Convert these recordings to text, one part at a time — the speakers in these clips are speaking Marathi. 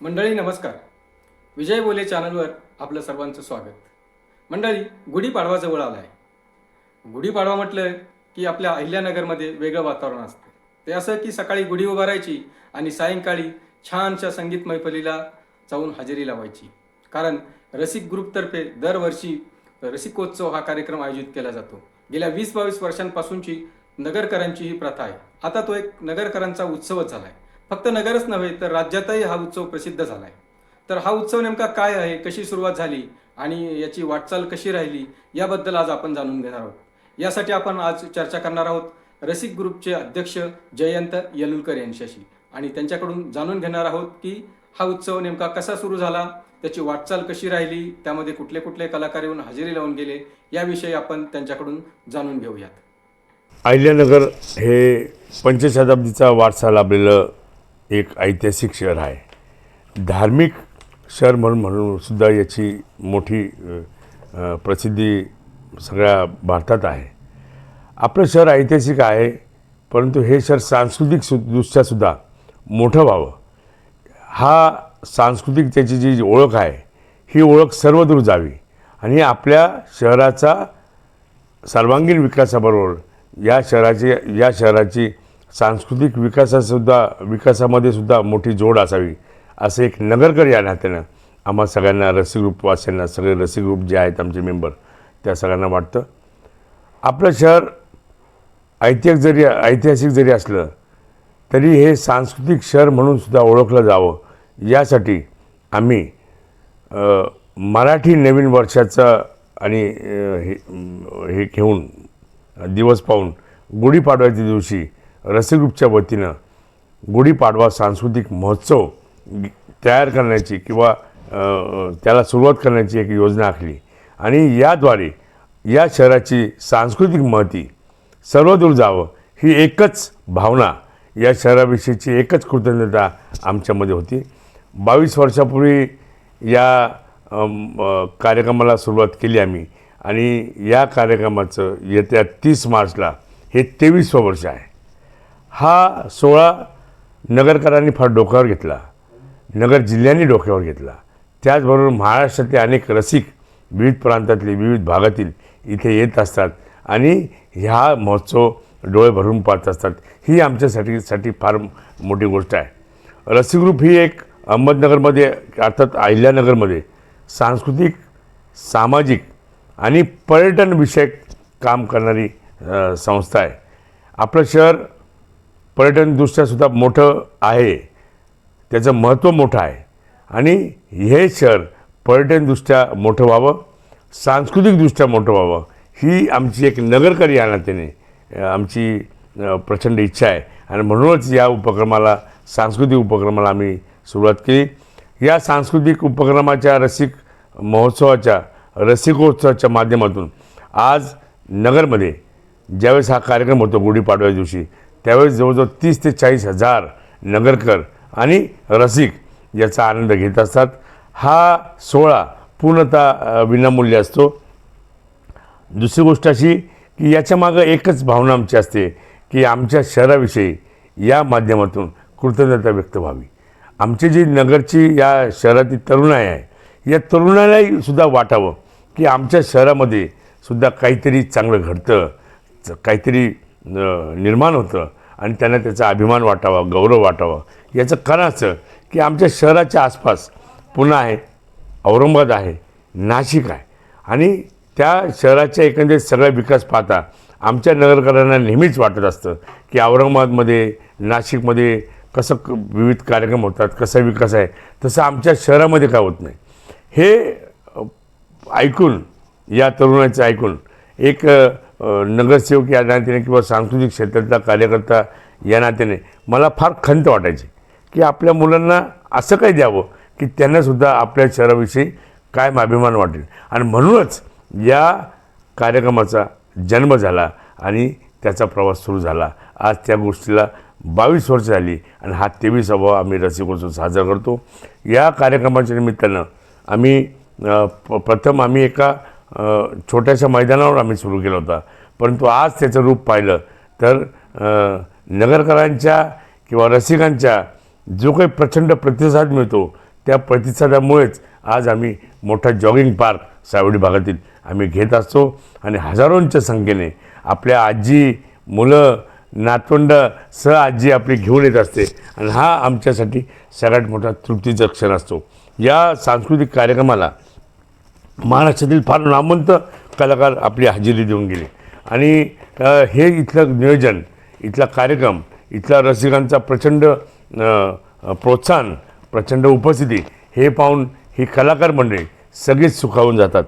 मंडळी नमस्कार. विजय बोले चॅनलवर आपलं सर्वांचं स्वागत. मंडळी गुढीपाडवा जवळ आला आहे गुढीपाडवा म्हटलं की आपल्या अहिल्यानगरमध्ये वेगळं वातावरण असतं. ते असं की सकाळी गुढी उभारायची आणि सायंकाळी छानशा संगीत मैफलीला जाऊन हजेरी लावायची. कारण रसिक ग्रुपतर्फे दरवर्षी रसिकोत्सव हा कार्यक्रम आयोजित केला जातो. गेल्या वीस बावीस वर्षांपासूनची नगरकरांची ही प्रथा आहे. आता तो एक नगरकरांचा उत्सवच झाला आहे फक्त नगरच नव्हे तर राज्यातही हा उत्सव प्रसिद्ध झाला आहे तर हा उत्सव नेमका काय आहे कशी सुरुवात झाली आणि याची वाटचाल कशी राहिली याबद्दल आज आपण जाणून घेणार आहोत. यासाठी आपण आज चर्चा करणार आहोत रसिक ग्रुपचे अध्यक्ष जयंत येलुलकर यांच्याशी. आणि त्यांच्याकडून जाणून घेणार आहोत की हा उत्सव नेमका कसा सुरू झाला त्याची वाटचाल कशी राहिली त्यामध्ये कुठले कुठले कलाकार येऊन हजेरी लावून गेले याविषयी आपण त्यांच्याकडून जाणून घेऊयात. अहिल्यानगर हे पंचशताब्दीचा वारसा लाभलेलं एक ऐतिहासिक शहर आहे. धार्मिक शहर म्हणून म्हणून सुद्धा याची मोठी प्रसिद्धी सगळ्या भारतात आहे. आपलं शहर ऐतिहासिक आहे परंतु हे शहर सांस्कृतिक सु दृष्ट्यासुद्धा मोठं व्हावं. हा सांस्कृतिक त्याची जी ओळख आहे ही ओळख सर्वदूर जावी आणि आपल्या शहराचा सर्वांगीण विकासाबरोबर या शहराची या शहराची सांस्कृतिक विकासासुद्धा विकासामध्ये सुद्धा मोठी जोड असावी असं एक नगरकर या नात्यानं आम्हा सगळ्यांना रसिक ग्रुपवासियांना सगळे रसिक ग्रुप जे आहेत आमचे मेंबर त्या सगळ्यांना वाटतं. आपलं शहर ऐतिहासिक जरी ऐतिहासिक जरी असलं तरी हे सांस्कृतिक शहर म्हणून सुद्धा ओळखलं जावं. यासाठी आम्ही मराठी नवीन वर्षाचं आणि हे हे घेऊन दिवस पाहून गुढीपाडव्याच्या दिवशी रसग्रुपच्या वतीनं गुढीपाडवा सांस्कृतिक महोत्सव तयार करण्याची किंवा त्याला सुरुवात करण्याची एक योजना आखली. आणि याद्वारे या शहराची सांस्कृतिक महती सर्वदूर जावं ही एकच भावना या शहराविषयीची एकच कृतज्ञता आमच्यामध्ये होती. बावीस वर्षापूर्वी या कार्यक्रमाला सुरुवात केली आम्ही. आणि या कार्यक्रमाचं येत्या तीस मार्चला हे तेवीसवं वर्ष आहे. हा सोळा नगरकरांनी फार डोक्यावर घेतला. नगर जिल्ह्यांनी डोक्यावर घेतला. त्याचबरोबर महाराष्ट्रातले अनेक रसिक विविध प्रांतातले विविध भागातील इथे येत असतात आणि ह्या महोत्सव डोळे भरून पाहत असतात. ही आमच्यासाठी साठी फार मोठी गोष्ट आहे. रसिक ग्रुप ही एक अहमदनगरमध्ये अर्थात अहिल्यानगरमध्ये सांस्कृतिक सामाजिक आणि पर्यटनविषयक काम करणारी संस्था आहे. आपलं शहर पर्यटनदृष्ट्यासुद्धा मोठं आहे. त्याचं महत्त्व मोठं आहे. आणि हे शहर पर्यटनदृष्ट्या मोठं व्हावं सांस्कृतिकदृष्ट्या मोठं व्हावं ही आमची एक नगरकरी या नात्याने आमची प्रचंड इच्छा आहे. आणि म्हणूनच या उपक्रमाला सांस्कृतिक उपक्रमाला आम्ही सुरुवात केली. या सांस्कृतिक उपक्रमाच्या रसिक महोत्सवाच्या रसिकोत्सवाच्या माध्यमातून आज नगरमध्ये ज्यावेळेस हा कार्यक्रम होतो गुढीपाडव्या दिवशी त्यावेळेस जवळजवळ तीस ते चाळीस हजार नगरकर आणि रसिक याचा आनंद घेत असतात. हा सोहळा पूर्णतः विनामूल्य असतो. दुसरी गोष्ट अशी की याच्यामागं एकच भावना आमची असते की आमच्या शहराविषयी या माध्यमातून कृतज्ञता व्यक्त व्हावी. आमची जी नगरची या शहरातील तरुणाई आहे या तरुणालाही सुद्धा वाटावं की आमच्या शहरामध्ये सुद्धा काहीतरी चांगलं घडतं काहीतरी निर्माण होतं आणि त्यांना त्याचा अभिमान वाटावा गौरव वाटावा. याचं कारण असं की आमच्या शहराच्या आसपास पुणे आहे औरंगाबाद आहे नाशिक आहे. आणि त्या शहराच्या एकंदरीत सगळा विकास पाहता आमच्या नगरकरांना नेहमीच वाटत असतं की औरंगाबादमध्ये नाशिकमध्ये कसं क- विविध कार्यक्रम होतात कसा विकास आहे. तसं आमच्या शहरामध्ये काय होत नाही. हे ऐकून या तरुणाचं ऐकून एक नगरसेवक या नात्याने किंवा सांस्कृतिक क्षेत्रातला कार्यकर्ता या नात्याने मला फार खंत वाटायची की आपल्या मुलांना असं काही द्यावं की त्यांनासुद्धा आपल्या शहराविषयी कायम अभिमान वाटेल. आणि म्हणूनच या कार्यक्रमाचा जन्म झाला आणि त्याचा प्रवास सुरू झाला. आज त्या गोष्टीला बावीस वर्ष झाली आणि हा तेवीसावा आम्ही रसिकोत्सव साजरा करतो. या कार्यक्रमाच्या निमित्तानं आम्ही प प्रथम आम्ही एका छोट्याशा मैदानावर आम्ही सुरू केला होता. परंतु आज त्याचं रूप पाहिलं तर नगरकरांच्या किंवा रसिकांच्या जो काही प्रचंड प्रतिसाद मिळतो त्या प्रतिसादामुळेच आज आम्ही मोठा जॉगिंग पार्क सावडी भागातील आम्ही घेत असतो. आणि हजारोंच्या संख्येने आपल्या आजी मुलं नातवंड सह आजी आपली घेऊन येत असते. आणि हा आमच्यासाठी सगळ्यात मोठा तृप्तीचा क्षण असतो. या सांस्कृतिक कार्यक्रमाला महाराष्ट्रातील फार नामवंत कलाकार आपली हजेरी देऊन गेले. आणि हे इथलं नियोजन इथला कार्यक्रम इथला रसिकांचा प्रचंड प्रोत्साहन प्रचंड उपस्थिती हे पाहून ही कलाकार मंडळी सगळीच सुखावून जातात.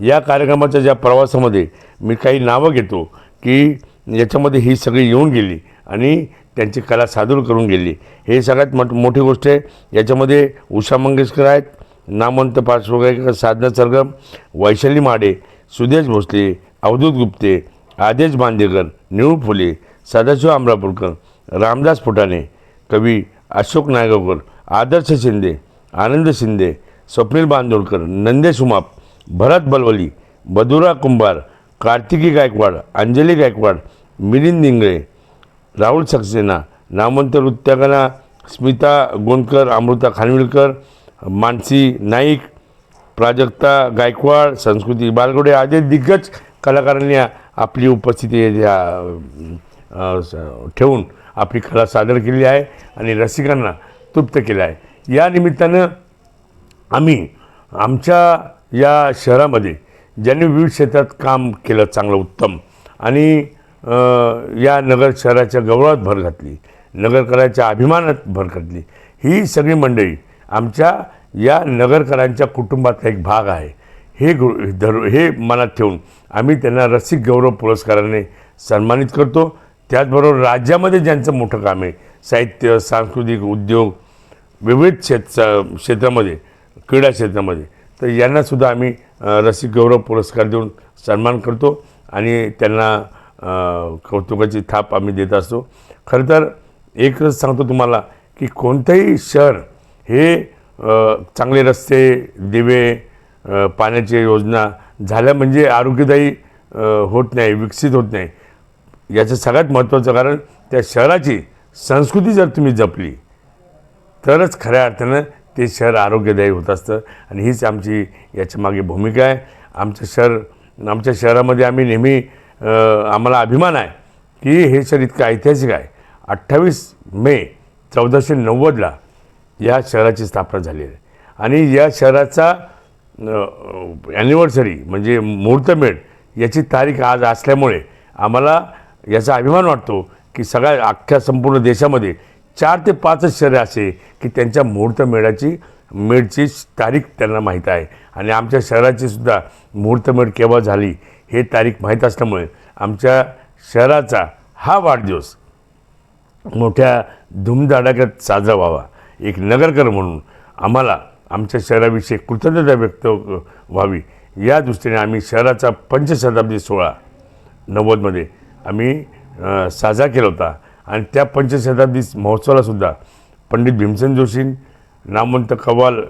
या कार्यक्रमाच्या ज्या प्रवासामध्ये मी काही नावं घेतो की याच्यामध्ये ही सगळी येऊन गेली आणि त्यांची कला सादर करून गेली. हे सगळ्यात मोठ मोठी गोष्ट आहे. याच्यामध्ये उषा मंगेशकर आहेत नामवंत पार्श्वगायिका साधना सरगम वैशाली माडे सुदेश भोसले अवधूत गुप्ते आदेश बांदेकर निळू फुले सदाशिव आमरापूरकर रामदास फुटाणे कवी अशोक नायगावकर आदर्श शिंदे आनंद शिंदे स्वप्नील बांदोडकर नंदेश उमाप भरत बलवली बदुरा कुंभार कार्तिकी गायकवाड अंजली गायकवाड मिलिंद निंगळे राहुल सक्सेना नामवंत नृत्यांगना स्मिता गोंडकर अमृता खानविलकर मानसी नाईक प्राजक्ता गायकवाड संस्कृती बालगोडे आदी दिग्गज कलाकारांनी आपली उपस्थिती ठेवून आपली कला सादर केली आहे आणि रसिकांना तृप्त केलं आहे. या निमित्तानं आम्ही आमच्या या शहरामध्ये ज्यांनी विविध क्षेत्रात काम केलं चांगलं उत्तम आणि या नगर शहराच्या गौरवात भर घातली नगरकराच्या अभिमानात भर घातली ही सगळी मंडळी आमच्या या नगरकरांच्या कुटुंबातला एक भाग आहे. हे गु धर हे मनात ठेवून आम्ही त्यांना रसिक गौरव पुरस्काराने सन्मानित करतो. त्याचबरोबर राज्यामध्ये ज्यांचं मोठं काम आहे साहित्य सांस्कृतिक उद्योग विविध क्षेत्र क्षेत्रामध्ये क्रीडा क्षेत्रामध्ये तर यांनासुद्धा आम्ही रसिक गौरव पुरस्कार देऊन सन्मान करतो आणि त्यांना कौतुकाची थाप आम्ही देत असतो. खरं तर एकच सांगतो तुम्हाला की कोणतंही शहर हे चांगले रस्ते दिवे पाण्याची योजना झाल्या म्हणजे आरोग्यदायी होत नाही विकसित होत नाही. याचं सगळ्यात महत्त्वाचं कारण त्या शहराची संस्कृती जर तुम्ही जपली तरच खऱ्या अर्थानं ते शहर आरोग्यदायी होत असतं. आणि हीच आमची याच्या मागे भूमिका आहे. आमचं शहर आमच्या शहरामध्ये आम्ही नेहमी आम्हाला अभिमान आहे की हे शहर इतकं ऐतिहासिक आहे. अठ्ठावीस मे चौदाशे नव्वदला या शहराची स्थापना झाली आहे. आणि या शहराचा ॲनिव्हर्सरी म्हणजे मुहूर्तमेढ याची तारीख आज असल्यामुळे आम्हाला याचा अभिमान वाटतो की सगळ्या अख्ख्या संपूर्ण देशामध्ये चार ते पाचच शहरे असे की त्यांच्या मुहूर्तमेढाची मेढची तारीख त्यांना माहीत आहे. आणि आमच्या शहराची सुद्धा मुहूर्तमेढ केव्हा झाली हे तारीख माहीत असल्यामुळे आमच्या शहराचा हा वाढदिवस मोठ्या धुमधडाक्यात साजरा व्हावा. एक नगरकर म्हणून आम्हाला आमच्या शहराविषयी कृतज्ञता व्यक्त व्हावी. या दृष्टीने आम्ही शहराचा पंचशताब्दी सोहळा नव्वदमध्ये आम्ही साजरा केला होता. आणि त्या पंचशताब्दी महोत्सवालासुद्धा पंडित भीमसेन जोशी नामवंत कव्वाल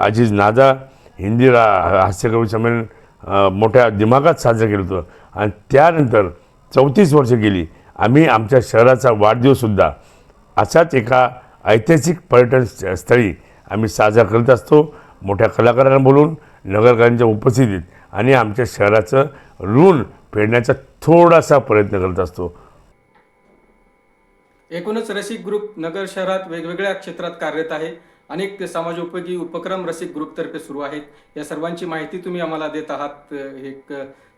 आजीज नाजा हिंदी रा हास्यकवी संमेलन मोठ्या दिमागात साजरं केलं होतं. आणि त्यानंतर चौतीस वर्ष गेली आम्ही आमच्या शहराचा वाढदिवससुद्धा असाच एका ऐतिहासिक पर्यटन स्थळी आम्ही साजरा करत असतो. मोठ्या कलाकारांना बोलून नगरकरांच्या उपस्थितीत आणि आमच्या शहराचं ऋण फेडण्याचा थोडासा प्रयत्न करत असतो. एकूणच रसिक ग्रुप नगर शहरात वेगवेगळ्या क्षेत्रात कार्यरत आहे. अनेक समाजोपयोगी उपक्रम रसिक ग्रुपतर्फे सुरू आहेत. या सर्वांची माहिती तुम्ही आम्हाला देत आहात. एक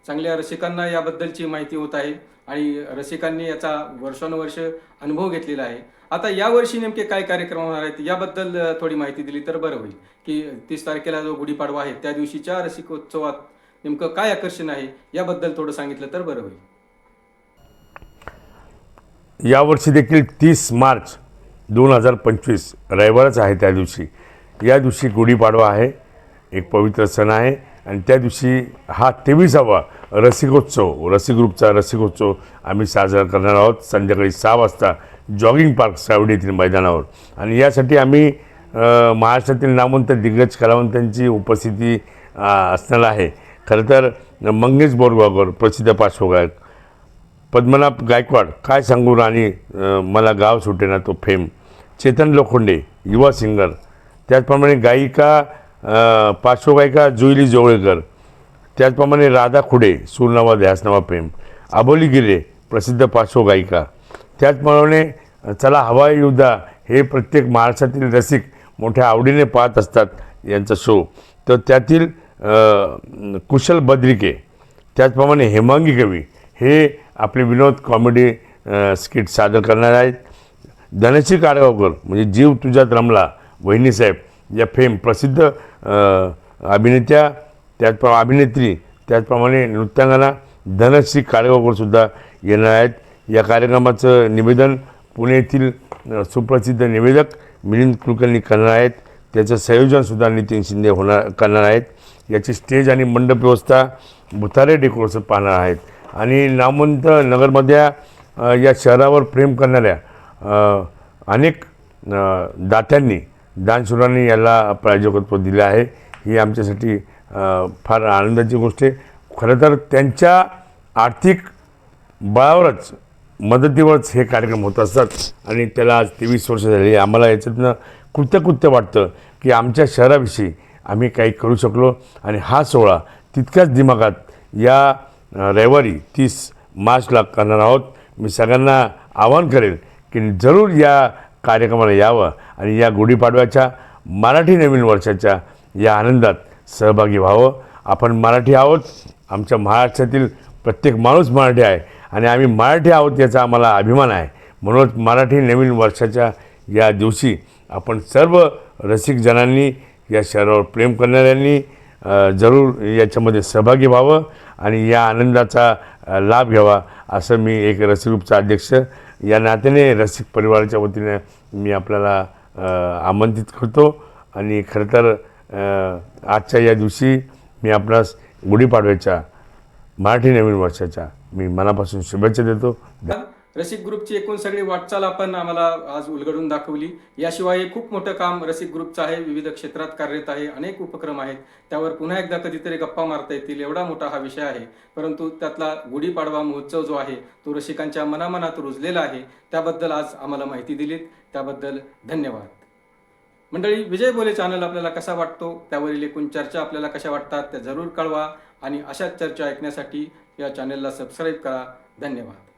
चांगल्या रसिकांना याबद्दलची माहिती होत आहे आणि रसिकांनी याचा वर्षानुवर्ष अनुभव घेतलेला आहे. आता यावर्षी नेमके काय कार्यक्रम होणार आहेत याबद्दल थोडी माहिती दिली तर बरं होईल. की तीस तारखेला जो गुढीपाडवा आहे त्या दिवशीच्या रसिकोत्सवात नेमकं काय आकर्षण आहे याबद्दल थोडं सांगितलं तर बरं होईल. यावर्षी देखील तीस मार्च दोन हजार पंचवीस रविवारच आहे त्या दिवशी. या दिवशी गुढीपाडवा आहे एक पवित्र सण आहे आणि त्या दिवशी हा तेवीसावा रसिकोत्सव रसिक ग्रुपचा रसिकोत्सव आम्ही साजरा करणार आहोत. संध्याकाळी सहा वाजता जॉगिंग पार्क सावडी येथील मैदानावर. आणि यासाठी आम्ही महाराष्ट्रातील नामवंत दिग्गज कलावंतांची उपस्थिती असणार आहे. खरं तर मंगेश बोरगावकर प्रसिद्ध पार्श्वगायक पद्मनाभ गायकवाड काय सांगू राणी मला गाव सुटेना तो फेम. चेतन लोखंडे युवा सिंगर. त्याचप्रमाणे गायिका पार्श्वगायिका जुईली जोवळेकर त्याचप्रमाणे राधा खुडे सूरनावा ध्यासनावा प्रेम आबोली गिरे प्रसिद्ध पार्श्वगायिका. त्याचप्रमाणे चला हवाई युद्धा हे प्रत्येक महाराष्ट्रातील रसिक मोठ्या आवडीने पाहत असतात यांचा शो. तर त्यातील कुशल बद्रिके. त्याचप्रमाणे हेमांगी कवी हे आपले विनोद कॉमेडी स्किट सादर करणार आहेत. धनश्री काडगावकर म्हणजे जीव तुझ्यात रमला वहिनीसाहेब या फेम प्रसिद्ध अभिनेत्या त्याचप्रमाणे अभिनेत्री त्याचप्रमाणे नृत्यांगना धनश्री काडगावकरसुद्धा येणार आहेत. या कार्यक्रमाचं निवेदन पुणे येथील सुप्रसिद्ध निवेदक मिलिंद कुलकर्णी करणार आहेत. त्याचं संयोजनसुद्धा नितीन शिंदे होणार करणार आहेत. याची स्टेज आणि मंडप व्यवस्था भुतारे डेकोरेशन पाहणार आहेत. आणि नामवंत नगरमधल्या या शहरावर प्रेम करणाऱ्या अनेक दात्यांनी दानशुरांनी याला प्रायोजकत्व दिलं आहे. ही आमच्यासाठी फार आनंदाची गोष्ट आहे. खरं तर त्यांच्या आर्थिक बळावरच मदतीवरच हे कार्यक्रम होत असतात. आणि त्याला आज तेवीस वर्ष झाली. आम्हाला याच्यातनं कृतकृत्य वाटतं की आमच्या शहराविषयी आम्ही काही करू शकलो. आणि हा सोहळा तितक्याच दिमागात या रविवारी तीस मार्चला करणार आहोत. मी सगळ्यांना आवाहन करेल की जरूर या कार्यक्रमाला यावं आणि या गुढीपाडव्याच्या मराठी नवीन वर्षाच्या या आनंदात सहभागी व्हावं. आपण मराठी आहोत. आमच्या महाराष्ट्रातील प्रत्येक माणूस मराठी आहे आणि आम्ही मराठी आहोत याचा आम्हाला अभिमान आहे. म्हणूनच मराठी नवीन वर्षाच्या या दिवशी आपण सर्व रसिकजनांनी या शहरावर प्रेम करणाऱ्यांनी जरूर याच्यामध्ये सहभागी व्हावं. आणि या आनंदाचा लाभ घ्यावा असं मी एक रसिक अध्यक्ष या नात्याने रसिक परिवाराच्या वतीने मी आपल्याला आमंत्रित करतो. आणि खरं तर आजच्या या दिवशी मी आपणास गुढीपाडव्याच्या मराठी नवीन वर्षाच्या मी मनापासून शुभेच्छा देतो. रसिक ग्रुपची एकूण सगळी वाटचाल आपण आम्हाला आज उलगडून दाखवली. याशिवाय हे खूप मोठं काम रसिक ग्रुपचं आहे विविध क्षेत्रात कार्यरत आहे अनेक उपक्रम आहेत. त्यावर पुन्हा एकदा कधीतरी गप्पा मारता येतील एवढा मोठा हा विषय आहे. परंतु त्यातला गुढीपाडवा महोत्सव जो आहे तो रसिकांच्या मनामनात रुजलेला आहे. त्याबद्दल आज आम्हाला माहिती दिलीत. त्याबद्दल धन्यवाद. मंडळी विजय बोले चॅनल आपल्याला कसा वाटतो? त्यावरील एकूण चर्चा आपल्याला कशा वाटतात त्या जरूर कळवा. आणि अशाच चर्चा ऐकण्यासाठी या चॅनलला सबस्क्राईब करा. धन्यवाद.